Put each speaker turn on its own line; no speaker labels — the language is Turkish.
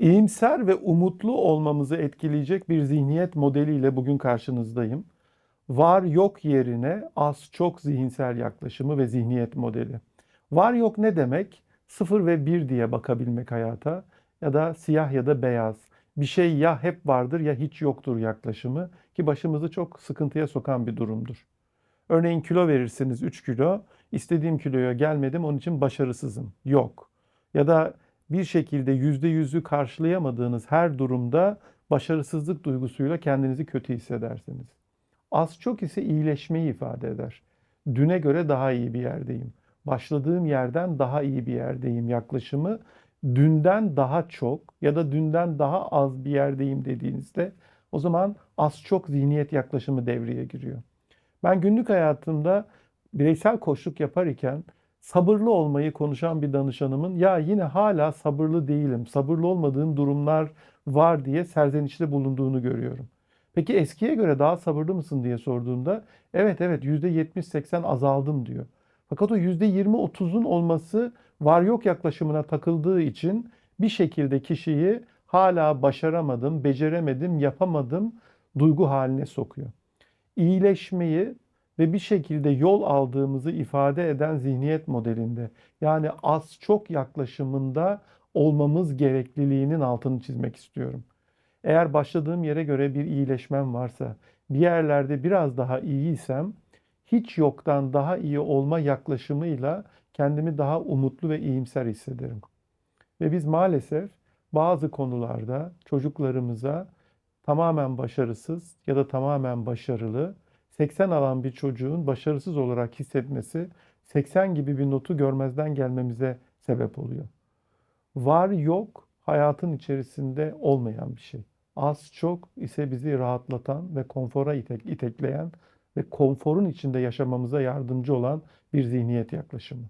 İyimser ve umutlu olmamızı etkileyecek bir zihniyet modeliyle bugün karşınızdayım. Var yok yerine az çok zihinsel yaklaşımı ve zihniyet modeli. Var yok ne demek? Sıfır ve bir diye bakabilmek hayata ya da siyah ya da beyaz. Bir şey ya hep vardır ya hiç yoktur yaklaşımı ki başımızı çok sıkıntıya sokan bir durumdur. Örneğin kilo verirsiniz 3 kilo, istediğim kiloya gelmedim onun için başarısızım. Yok. Ya da bir şekilde yüzde yüzü karşılayamadığınız her durumda başarısızlık duygusuyla kendinizi kötü hissedersiniz. Az çok ise iyileşmeyi ifade eder. Düne göre daha iyi bir yerdeyim. Başladığım yerden daha iyi bir yerdeyim yaklaşımı dünden daha çok ya da dünden daha az bir yerdeyim dediğinizde o zaman az çok zihniyet yaklaşımı devreye giriyor. Ben günlük hayatımda bireysel koçluk yapar iken sabırlı olmayı konuşan bir danışanımın ya yine hala sabırlı değilim, sabırlı olmadığım durumlar var diye serzenişte bulunduğunu görüyorum. Peki eskiye göre daha sabırlı mısın diye sorduğumda evet evet %70-80 azaldım diyor. Fakat o %20-30'un olması var yok yaklaşımına takıldığı için bir şekilde kişiyi hala başaramadım, beceremedim, yapamadım duygu haline sokuyor. İyileşmeyi ve bir şekilde yol aldığımızı ifade eden zihniyet modelinde yani az çok yaklaşımında olmamız gerekliliğinin altını çizmek istiyorum. Eğer başladığım yere göre bir iyileşmem varsa, bir yerlerde biraz daha iyiysem, hiç yoktan daha iyi olma yaklaşımıyla kendimi daha umutlu ve iyimser hissederim. Ve biz maalesef bazı konularda çocuklarımıza tamamen başarısız ya da tamamen başarılı 80 alan bir çocuğun başarısız olarak hissetmesi 80 gibi bir notu görmezden gelmemize sebep oluyor. Var yok hayatın içerisinde olmayan bir şey. Az çok ise bizi rahatlatan ve konfora itek, itekleyen ve konforun içinde yaşamamıza yardımcı olan bir zihniyet yaklaşımı.